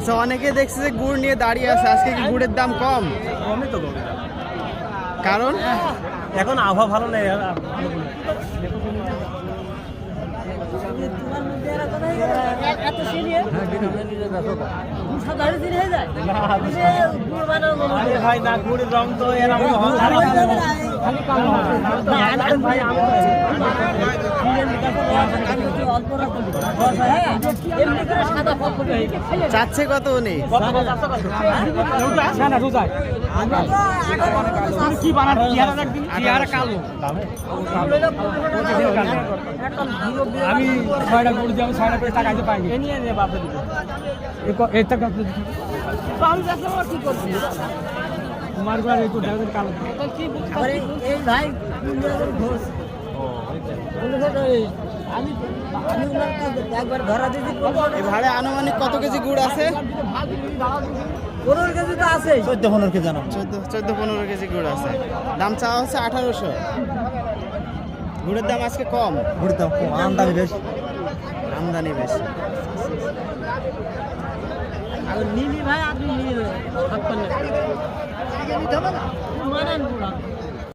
আচ্ছা অনেকে দেখছে যে গুড় নিয়ে দাঁড়িয়ে আছে আজকে কি গুড়ের দাম কম? কমই তো কারণ? এখন আবহাওয়া ভালো নেই ভাই না গুড়ের রং তো এরকম চাচ্ছে কত উনি? না না কি বানান? চেহারা কালো। আমি ছয়টা করে দিয়ে আমি ছয়টা করে টাকা দিয়ে পাইনি কি করছি কালো। এই ভাই ঘোষ। এই ভাড়ে আনুমানিক কত কেজি গুড় আছে? পনেরো কেজি তো আছে। চোদ্দ পনেরো কে জানো চোদ্দ চোদ্দ পনেরো কেজি গুড় আছে। দাম চাওয়া হচ্ছে আঠারোশো। গুড়ের দাম আজকে কম। ঘুরে দাও আমদানি বেশ। আমদানি বেশি। নিলি ভাই আপনি